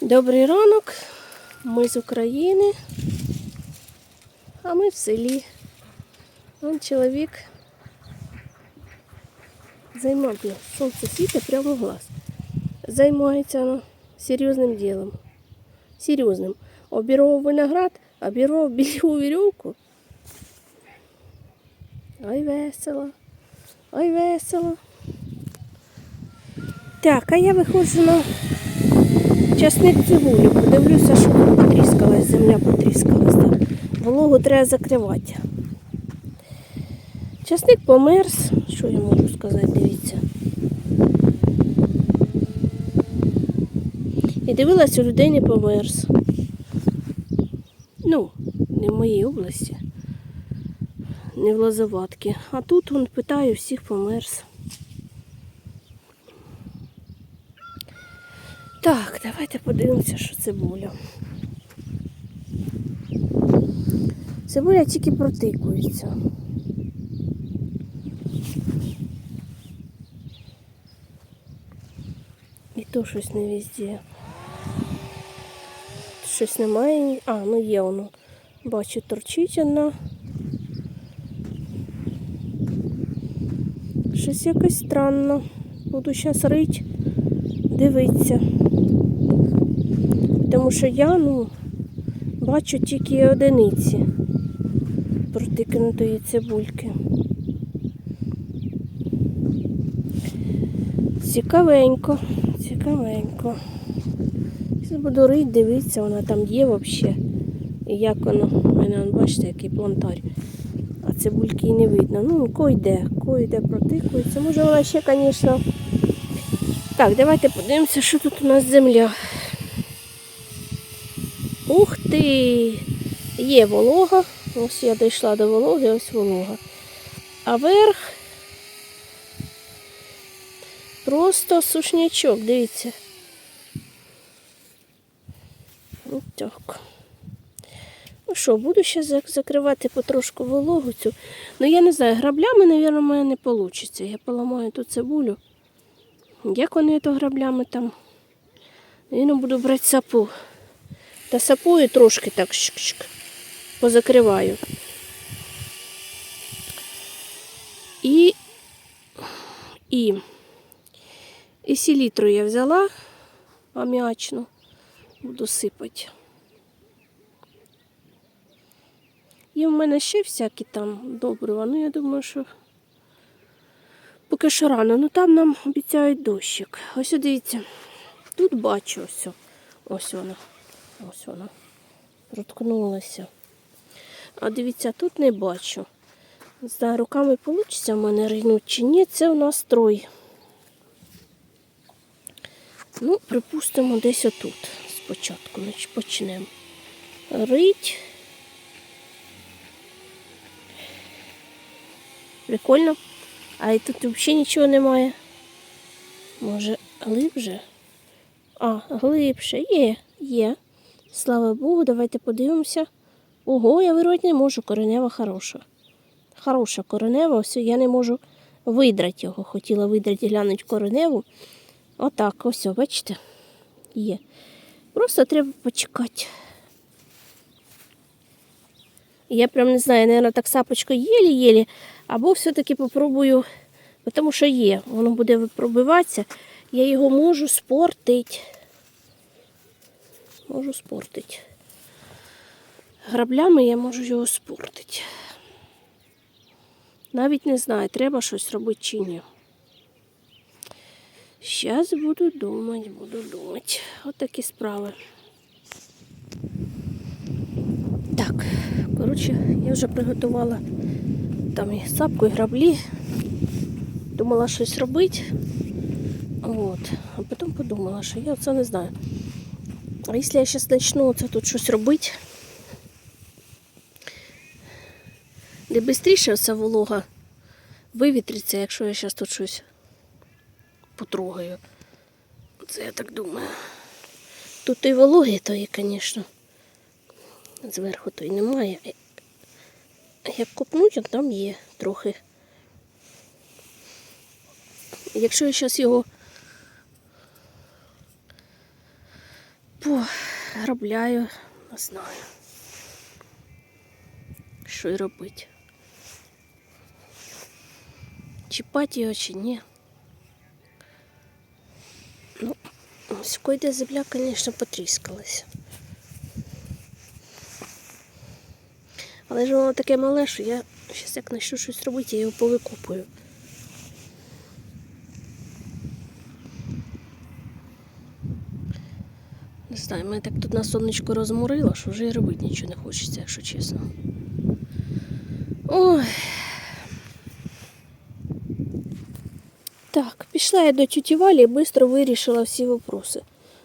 Добрий ранок. Ми з України, а ми в селі. Вон чоловік займається, сонце світить прямо в глаз. Займається ну, серйозним ділом. Серйозним. Обірвав виноград, обірвав білю вірьовку. Ой, весело. Ой, весело. Так, а я виходжу на часник цибулю. Подивлюся, що потріскалась, земля потріскалась. Так. Вологу треба закривати. Часник померз. Що я можу сказати, дивіться. І дивилась, у людей померз. Ну, не в моїй області, не в Лозоватці. А тут он питаю, всіх померз. Так, давайте подивимося, що цибуля. Цибуля тільки протикується. І то щось не везде. Щось немає. А, ну є воно. Бачу, торчить одна. Щось якось странно. Буду зараз рить, дивитися. Тому що я, ну, бачу тільки одиниці протикнутої цибульки. Цікавенько, цікавенько. Буду рить, дивитися, вона там є взагалі. І як воно, у мене, бачите, який плантар. А цибульки і не видно. Ну, койде, койде протикується. Може вона ще, звісно. Так, давайте подивимося, що тут у нас земля. Ух ти! Є волога. Ось я дійшла до вологи, ось волога. А верх просто сушнячок, дивіться. Так. Ну що, буду ще закривати потрошку вологу цю. Ну я не знаю, граблями, мабуть, мене не вийде. Я поламаю ту цибулю. Як вони то граблями там? Я буду брати сапу. Та сапою трошки так шик-шик, позакриваю. І, і, і селітру я взяла аміачну, буду сипати. Є в мене ще всякі там добрива, ну я думаю, що поки що рано, ну там нам обіцяють дощик. Ось дивіться, тут бачу ось. Ось вона. Ось вона. Проткнулася. А дивіться, тут не бачу. Не знаю, руками вийде в мене ринуть чи ні, це у нас трой. Ну, припустимо, десь отут спочатку значить, почнемо. Рить. Прикольно. А і тут взагалі нічого немає. Може, глибже? А, глибше. Є, є. Слава Богу, давайте подивимося. Ого, я вирвати не можу, коренева хороша. Хороша коренева, ось я не можу видрати його. Хотіла видрати глянути кореневу. Отак, ось, бачите? Є. Просто треба почекати. Я прям не знаю, наверное, так сапочкою єлі-єлі, або все-таки попробую, тому що є, воно буде пробиватися, я його можу спортити. Можу спортити. Граблями я можу його спортити. Навіть не знаю, треба щось робити чи ні. Зараз буду думати, буду думати. От такі справи. Так, коротше, я вже приготувала там і сапку, і граблі. Думала щось робити. От. А потім подумала, що я це не знаю. А якщо я зараз почну це тут щось робити, де швидше вся волога вивітриться, якщо я зараз тут щось потрогаю. Це я так думаю. Тут і вологи тої, звісно. Зверху то й немає. Як копнуть, там є трохи. Якщо я зараз його Поробляю, не знаю. Що й робити? Чіпати його чи ні? Ну, ось койде земля, звісно, потріскалася. Але ж воно таке мале, що я зараз як почну щось робити, я його повикопую. Знаю, мене так тут на сонечко розморило, що вже і робити нічого не хочеться, якщо чесно. Ой. Так, пішла я до тіті Валі і швидко вирішила всі вопроси.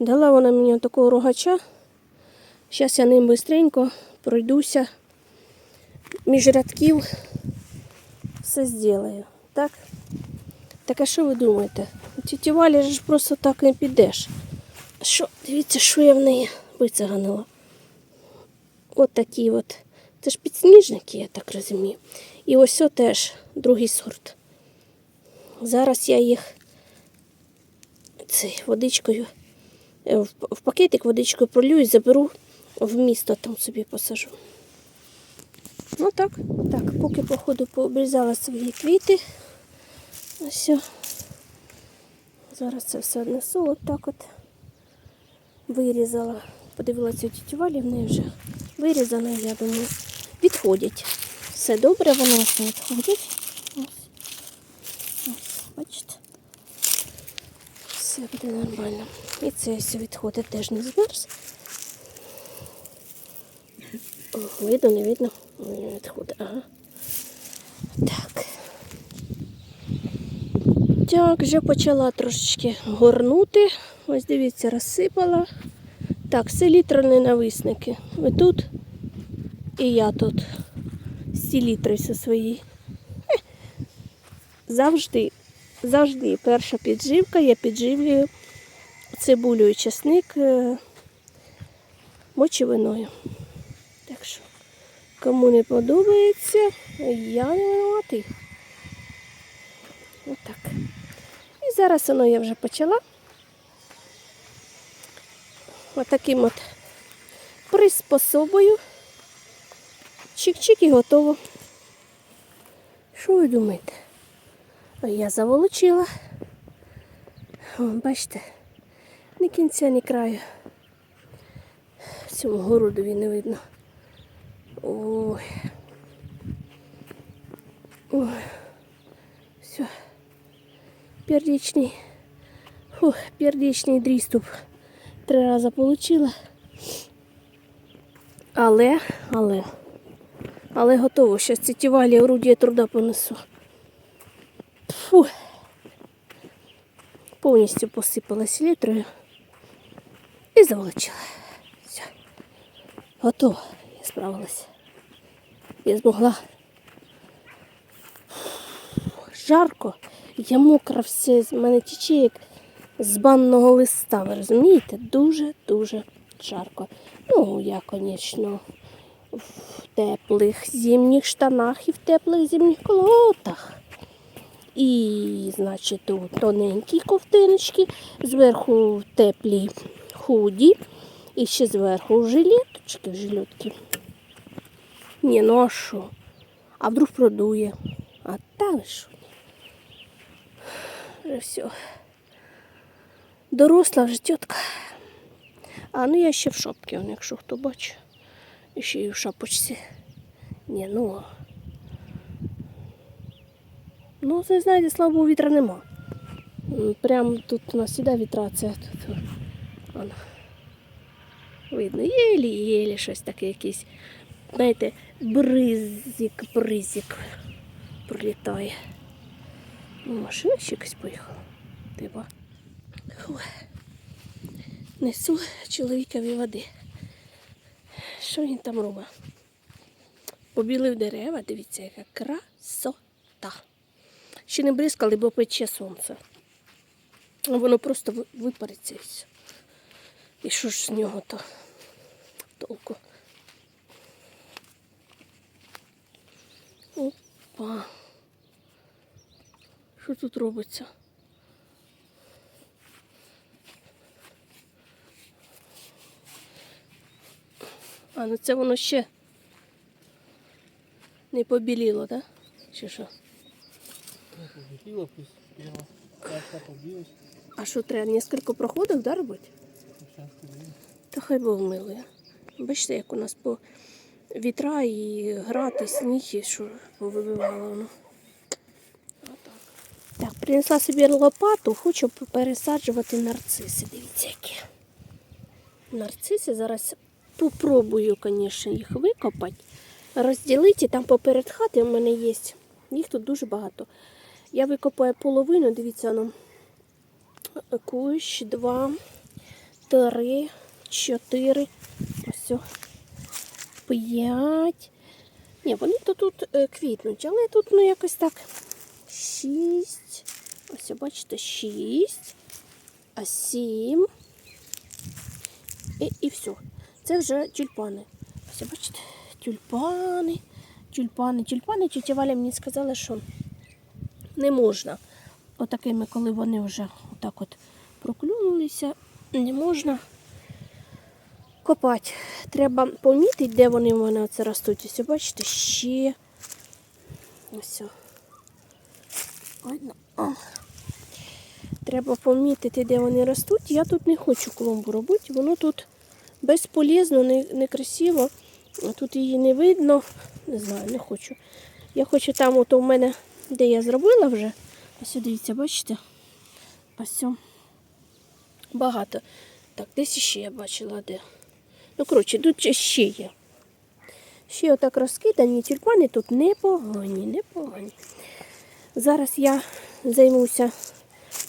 Дала вона мені такого рогача. Зараз я ним швидко пройдуся між рядків. Все зроблю. Так? Так а що ви думаєте? Тіті Валі ж просто так не підеш. Що, дивіться, що я в неї вицеганила. От такі от. Це ж підсніжники, я так розумію. І ось о теж другий сорт. Зараз я їх цей, водичкою е, в, пакетик водичкою пролю і заберу в місто, там собі посажу. Ну так, так, поки походу пообрізала свої квіти. Ось. Зараз це все однесу, от так от вирізала. Подивилася у Валі, в неї вже вирізано, я думаю, відходять. Все добре, воно все відходять. Ось. Ось, бачите? Все буде нормально. І це все відходить теж не змерз. О, Видно, не видно? Не відходить. Ага. Так. Так, вже почала трошечки горнути. Ось дивіться, розсипала. Так, селітра ненависники. Ви тут і я тут. Селітри зі свої. Завжди, завжди перша підживка, я підживлюю цибулю і часник е, мочевиною. Так що, кому не подобається, я не винуватий. Отак. І зараз воно я вже почала. Отаким от приспособою. Чик-чик і готово. Що ви думаєте? Я заволочила. Бачите, ні кінця, ні краю. Цьому городові не видно. Ой. Ой. Все. Пердічний. Фух, пердічний дріступ. Три рази получила. Але, але, але готово. Щас ці тівалі орудія труда понесу. Фу. Повністю посипалась літрою і заволочила. Все. Готово. Я справилась. Я змогла. Жарко. Я мокра все, з мене тече як з банного листа, ви розумієте? Дуже-дуже жарко. Ну, я, звісно, в теплих зимніх штанах і в теплих зимніх колотах. І, значить, у тоненькі ковтиночки, зверху теплі худі, і ще зверху жилеточки, жилетки. Ні, ну а що? А вдруг продує? А та ви що? Вже все. Доросла вже тітка. А ну я ще в шапці, якщо хто бачить. І ще й в шапочці. Ні, ну. Ну, це знаєте, слава Богу, вітра нема. Прям тут у нас іде вітра, це тут. Воно. Видно, єлі-єлі щось таке якийсь. Знаєте, бризик, бризик пролітає. Ну, машина ще якась поїхала. Типа. Фу. Несу чоловікові води. Що він там робить? Побілив дерева, дивіться, яка красота. Ще не бризкали, бо пече сонце. Воно просто випариться і що ж з нього то толку? Опа. Що тут робиться? А, ну це воно ще не побіліло, так? Чи що? А що треба? Нескільки проходів, да, робити? Та хай Бог милує. Бачите, як у нас по вітра і град, і сніг, і що повибивало воно. Так, принесла собі лопату, хочу пересаджувати нарциси. Дивіться, які. Нарциси зараз попробую, звісно, їх викопати, розділити. Там поперед хати в мене є. Їх тут дуже багато. Я викопаю половину, дивіться, ну, кущ, два, три, чотири, ось, п'ять. Ні, вони то тут е, квітнуть, але тут ну якось так. Шість. Ось, бачите, шість, а сім. І, і все. Це вже тюльпани. Ось, бачите, тюльпани, тюльпани, тюльпани. Тетя Валя мені сказала, що не можна. Отакими, коли вони вже отак от проклюнулися, не можна копати. Треба помітити, де вони в мене оце ростуть. Ось, бачите, ще ось. Треба помітити, де вони ростуть. Я тут не хочу клумбу робити, воно тут безполезно, не- некрасиво. Тут її не видно. Не знаю, не хочу. Я хочу там, от у мене, де я зробила вже. Ось дивіться, бачите? Ось. Багато. Так, десь ще я бачила де. Ну, коротше, тут ще є. Ще отак розкидані, тюльпани тут непогані, непогані. Зараз я займуся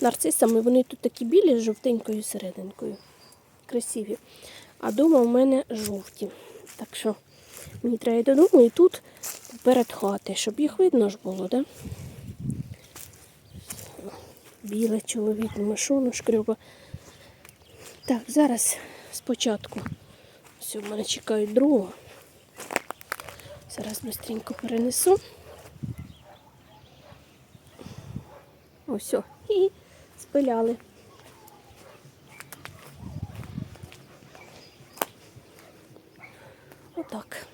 нарцисами. Вони тут такі білі з жовтенькою серединкою. Красиві. А дома у мене жовті. Так що мені треба йти додому і тут перед хати, щоб їх видно ж було, да? Біле чоловік, машину шкрюба. Так, зараз спочатку. Все, в мене чекають другого. Зараз швидко перенесу. Ось, і спиляли. Отак.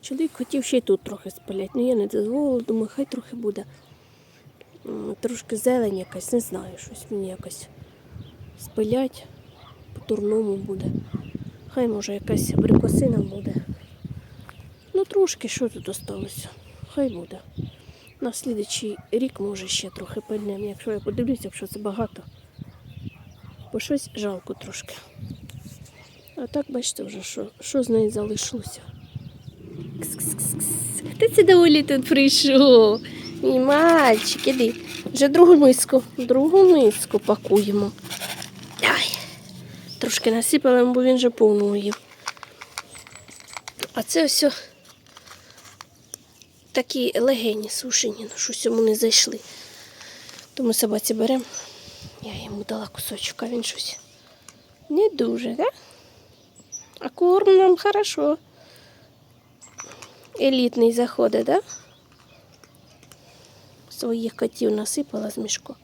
Чоловік хотів ще й тут трохи спиляти, але я не дозволила, думаю, хай трохи буде. Трошки зелень якась, не знаю, щось мені якось спилять, по-турному буде. Хай може якась абрикосина буде. Ну трошки що тут осталося. Хай буде. На слідчий рік може ще трохи пильнемо, якщо я подивлюся, якщо це багато. Бо щось жалко трошки. А так бачите вже, що, що з неї залишилося. Хто це доволі тут прийшов? Мій мальчик, іди. Вже другу миску, другу миску пакуємо. Ай. Трошки насипали, бо він вже повну їв. А це все такі легені сушені, ну щось йому не зайшли. Тому собаці беремо. Я йому дала кусочок, а він щось не дуже, так? А корм нам хорошо. Елітний заходить, так? Своїх котів насипала з мішку.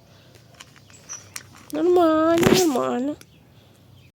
Нормально, нормально.